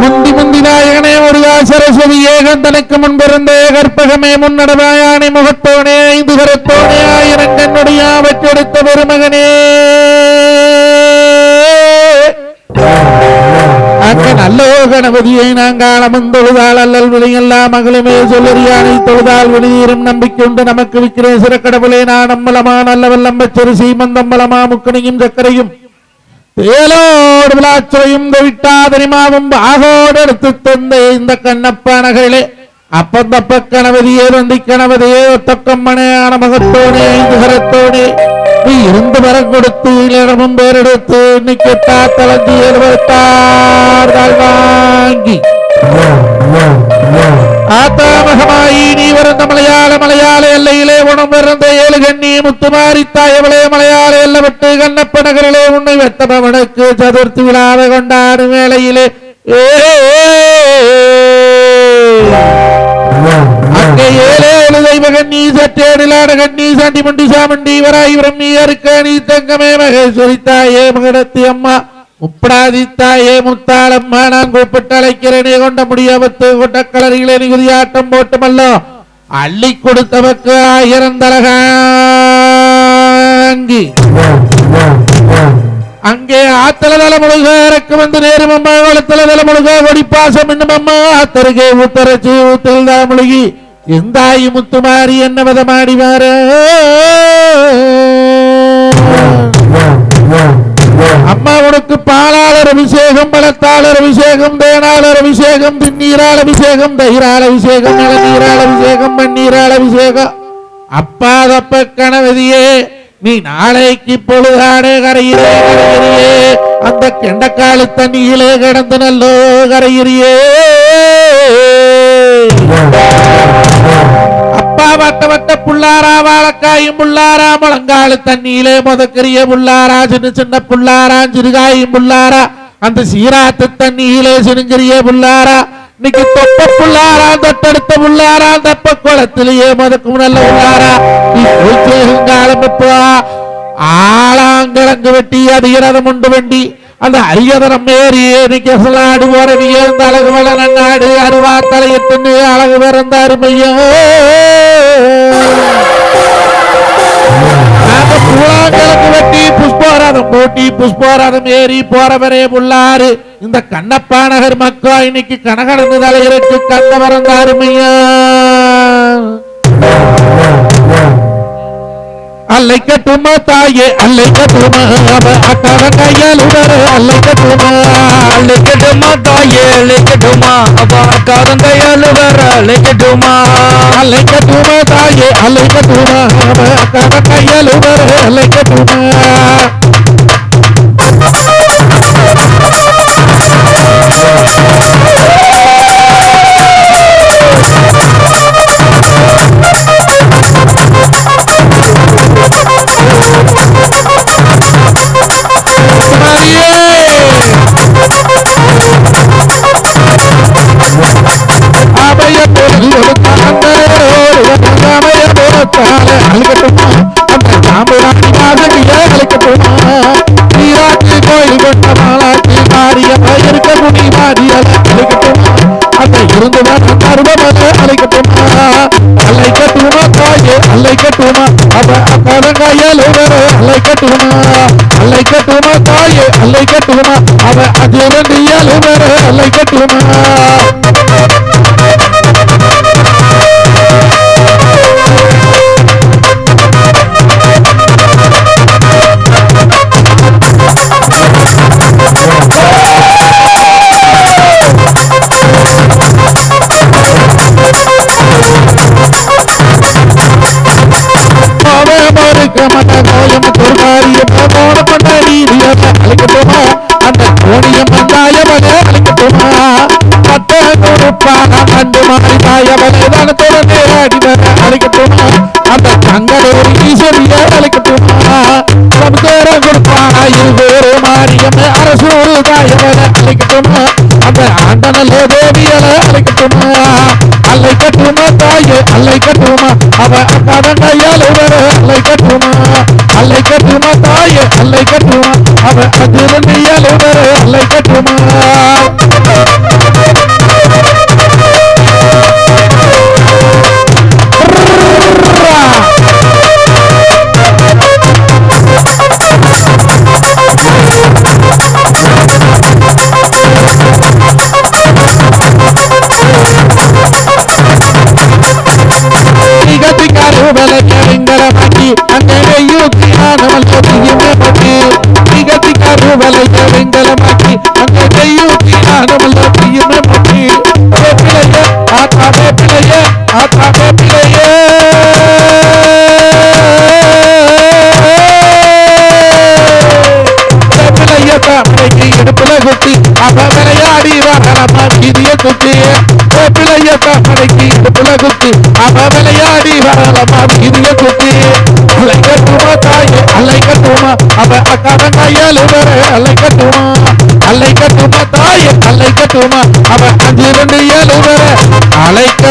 முந்தி முந்தி நாயகனே முருகா சரஸ்வதி ஏகன் தனக்கு முன்பிருந்த கற்பகமே முன்னடவாயானை முகத்தோனே ஐந்து கரத்தோனே ஆயிரம் கண்ணுடைய அவற்றெடுத்த பெருமகனே. அங்க நல்லோ கணபதியை நாங்காலமும் தொழுதால் அல்லல் விளையெல்லாம் மகளுமே சொல்லறியானை தொழுதால் வெளியேறும் நம்பிக்கையுண்டு நமக்கு விக்கிறேன் சிறக்கடவுளே நான் அம்மலமா நல்ல வல்லம்பச்சரி சீமந்தம்பலமா முக்கணியும் சக்கரையும் தேலோடு விளாச்சுரையும் விட்டாதரிமாவும் பாகோடு எடுத்து தந்த இந்த கண்ணப்பானகளே அப்பந்தப்ப கணவதியே வந்தி கணவதியே ஒத்தக்கம்மனே ஆன மகத்தோனே ஐந்து கரத்தோனே நீ இருந்து வர கொடுத்து இளமும் பேரெடுத்து நிக்கத்தா தளர்ந்து ஏற்பட்டார் வாங்கி. ஆத்தாமகமாயி நீ வரந்த மலையாள மலையாள எல்லையிலே உணம் பிறந்த ஏழு கண்ணி முத்துமாரி தாயவளே மலையாள எல்லை விட்டு கண்ணப்ப நகரிலே உன்னை வெட்டபவனுக்கு சதுர்த்தி விழாவை கொண்டாடும் வேளையிலே. அங்கே ஏழு ஏழு தெய்வ கண்ணி சற்றேடிலாட கண்ணி சாண்டி மண்டி சாமண்டி வராய் பிரம்மி அருக்கணி தங்கமே மகேஸ்வரி மகடத்தி அம்மா. முத்தாளம்மா நான் கூப்பிட்டு அழைக்கிறேனே. கொண்ட கொண்ட கலரிகளே நிகுதியாட்டம் போட்டுமல்லோ. அள்ளி கொடுத்தவக்கு ஆயிரம் தலகாங்கி. அங்கே ஆத்தல தல முழுக இறக்கு வந்து நேரும் அம்மா வளத்தல தல முழுக கொடி என்னும் அம்மா ஆத்தருகே ஊத்தரச்சி ஊத்தில் தான் முழுகி எந்தாயி முத்துமாரி என்ன விதமாடி வார? அம்மா உனக்கு பாலாளர் அபிஷேகம் பலத்தாளர் அபிஷேகம் தேனாளர் அபிஷேகம் திண்ணீரால் அபிஷேகம் தயிரால் அபிஷேகம் இளநீரால் அபிஷேகம் பன்னீரால் அபிஷேகம். அப்பா தப்ப கணவதியே நீ நாளைக்கு பொழுதாடே கரையிலே கரையிறியே அந்த கெண்டக்காலு தண்ணியிலே கிடந்து நல்லோ கரையிறியே. அப்பா வட்ட வட்ட புள்ளாரா வாழக்காயும் புள்ளாரா முழங்காலு தண்ணியிலே முதக்கரிய புள்ளாரா சின்ன சின்ன புள்ளாரா சிறுகாயும் புள்ளாரா அந்த சீராத்து தண்ணியிலே சினுங்கிரிய புள்ளாரா இன்னைக்கு தொட்ட புள்ளாரா தொட்டெடுத்த புள்ளாரா தப்ப குளத்திலேயே மதக்கும் நல்ல உள்ளாரா நீ போய் சேருங்காலம் இப்போ ஆளாங்கிழங்கு வெட்டி அதிகரதம் உண்டு வண்டி. அந்த அரியதரம் ஏறி இன்னைக்கு அசலாடு போறவிய இந்த அழகு வள நன்னாடு அருவா தலையத்துன்னு அழகு பிறந்த அருமையோ. நாங்க பூலாங்கிழங்கு வெட்டி புஷ்போராதம் போட்டி புஷ்போராதம் ஏறி போறவரே புள்ளாரு இந்த கண்ணப்பா நகர் மக்கா இன்னைக்கு கனகடந்து தலையிறக்கு கந்த பிறந்த அருமையா? அல்லை கட்டுமா தாயே அல்லை கட்டுமா அக்கார கையாளுவர் அல்லை கட்டுமா? அல்லை கட்டுமா தாயே அல்லை கட்டுமா அப்பா காரங்கையால் வர அல்லை கட்டுமா? அல்லை கட்டுமா அலைக்கட்டுமா அல்லை கட்டுமா அலைக்கட்டுமா சாம்புராணி மாதிரியே அழைக்கட்டுமா கோயில் கொண்ட மாலாட்சி மாரியம்மா இருக்க முனி மாரியல அழைக்கட்டுமா அந்த இருந்து வர பருவமல அழைக்கட்டுமா அழைக்கட்டுமா தாயே அழைக்கட்டுமா அவ கடங்கையல் வர அழைக்கட்டுமா அழைக்கட்டுமா தாயே அழைக்கட்டுமா அவ அதிரண்டியல் வர அழைக்கட்டுமா ஆண்டனல்ல தேவியல அழைக்கட்டுமா அல்லை கட்டுமா தாயே அல்லை கட்டுமா அவ கடங்கையால் வர அல்லை கட்டுமா அல்லை கட்டுமா தாயே அல்லை கட்டுமா அவ அதிரண்டியால் வர அல்லை கட்டுமா அவ விளையாடி வரலமா மீதிய குட்டி அலைக்கட்டுமா தாயே அலைக்கட்டுமா? அவ அக்காரன் கையால் வர அலைக்கட்டுமா? அலைக்கட்டுமா தாயே அலைக்கட்டுமா? அவ அஞ்சு ரெண்டு ஏழு வர அலைக்க